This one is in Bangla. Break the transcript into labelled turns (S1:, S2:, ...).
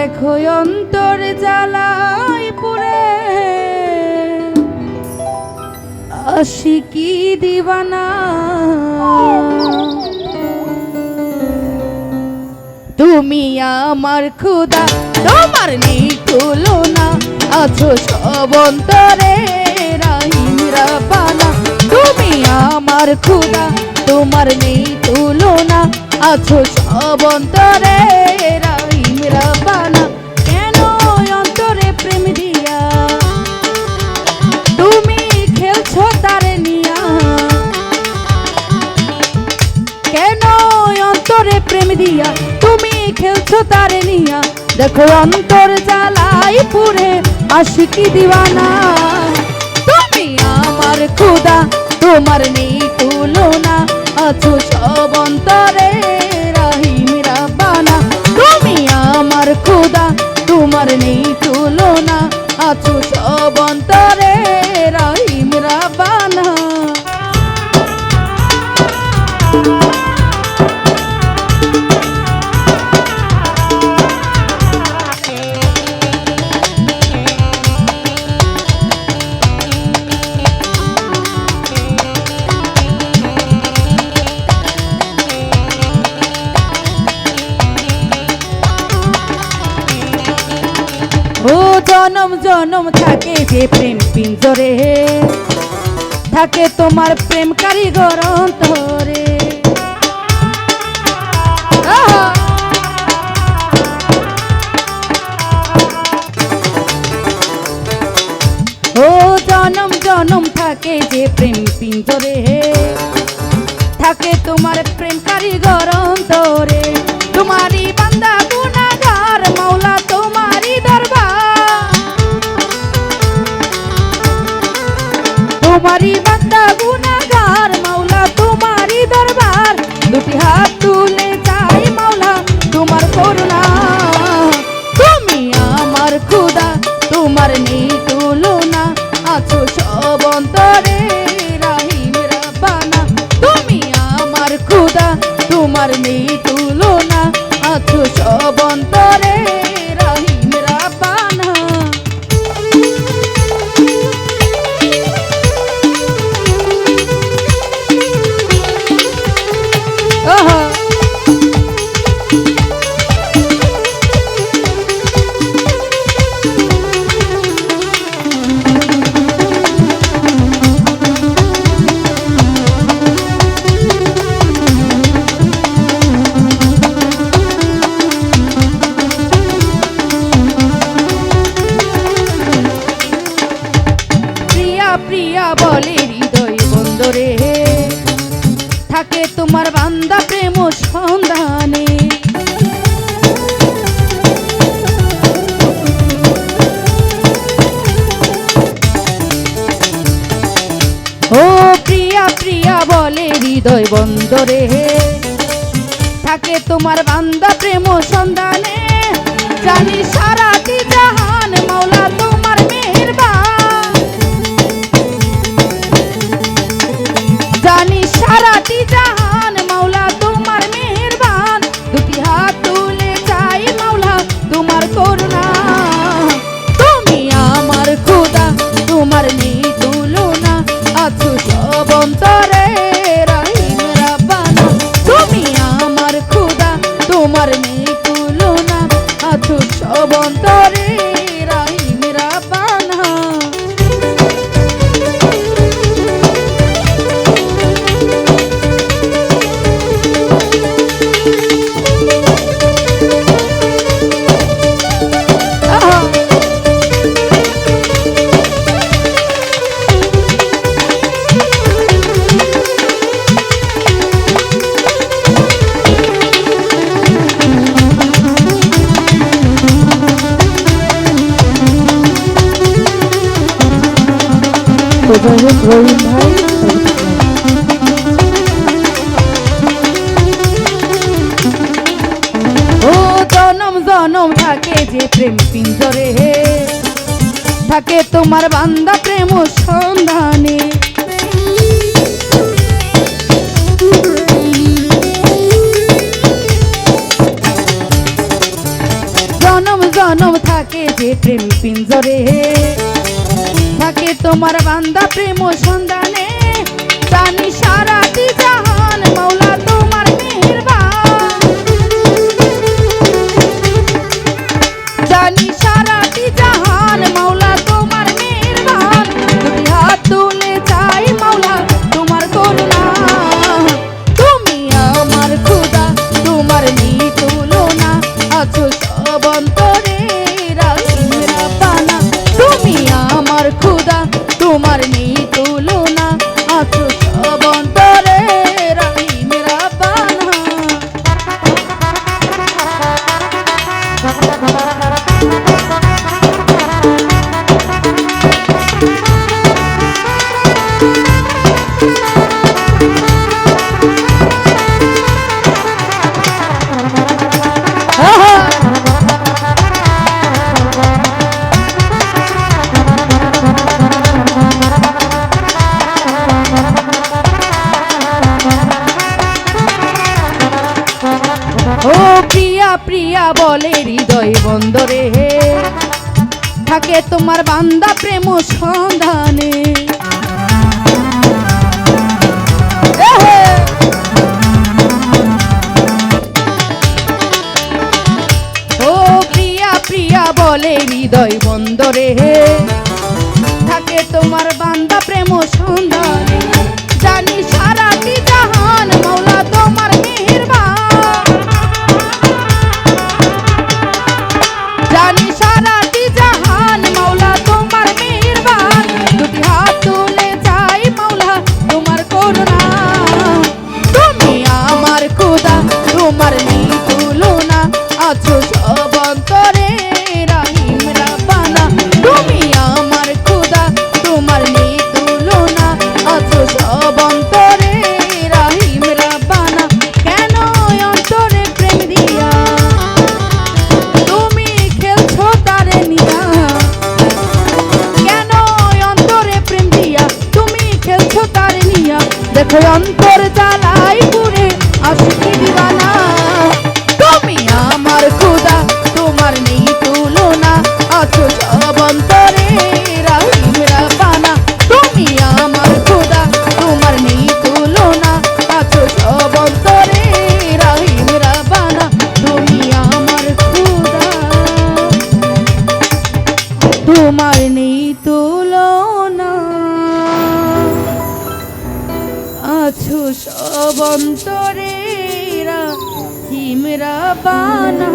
S1: দেখো অন্তর জ্বালাই পুরে আশিকি দিবানা? তুমি আমার খুদা তোমার নেই তুলনা আছো সব অন্তরে রাহিম রাবানা তুমি আমার খুদা তোমার নেই তুলনা আছো সব অন্তরে রাহিম রাবানা দিয়া, তুমি খেলছো তারে নিয়া। দেখো অন্তর জ্বালাই পুরে, আশিকি দিওয়ানা। তুমি আমার খুদা তোমার নেই তুলনা। আছো সব অন্তরে খুদা তোমার নেই তুলনা। আছো সব জনম জনম থাকে যে প্রেম পিঞ্জরে। থাকে তোমার প্রেম কারিগর অন্তরে! ও জনম জনম থাকে যে প্রেম পিঞ্জরে। থাকে তোমার প্রেম কারিগর অন্তরে। তোমারই তোমারই বান্দা গুনাগার, মাওলা তোমারই দরবার। দুটি হাত তুলে যাই মাওলা তোমার করুণা। তুমি আমার খুদা তোমার নেই তুলনা আছো সব অন্তরে রাহিম রাব্বানা। তুমি আমার খুদা তোমার নেই তুলনা আছো সব অন্তরে বন্দরে থাকে তোমার বান্দা প্রেম সন্ধানে। ও প্রিয়া প্রিয়া বলে হৃদয় বন্দরে থাকে তোমার বান্দা প্রেম সন্ধানে। জানি সারাটি জাহান মাওলা তোমার সারাটি জাহান ও জনম জনম থাকে যে প্রেম পিঞ্জরে। থাকে তোমার বান্দা প্রেম সন্ধানে। জনম জনম থাকে যে প্রেম পিঞ্জরে। থাকে তোমার বান্দা প্রেম সন্ধানে। জানি সারা জাহান প্রিয়া বলে, হৃদয় বন্দরে হে। থাকে তোমার বান্দা প্রেম সন্ধানে। ও প্রিয়া প্রিয়া বলে, হৃদয় বন্দরে হে। থাকে তোমার বান্দা প্রেম সন্ধানে। জানি আছো সব অন্তরে রাহিম রাব্বানা তুমি আমার খুদা, তোমার নেই তুলনা। আছো সব অন্তরে রাহিম রাব্বানা তুমি আমার খুদা। তোমার নেই তুলনা। আছো সব অন্তরে হিমরা বানা।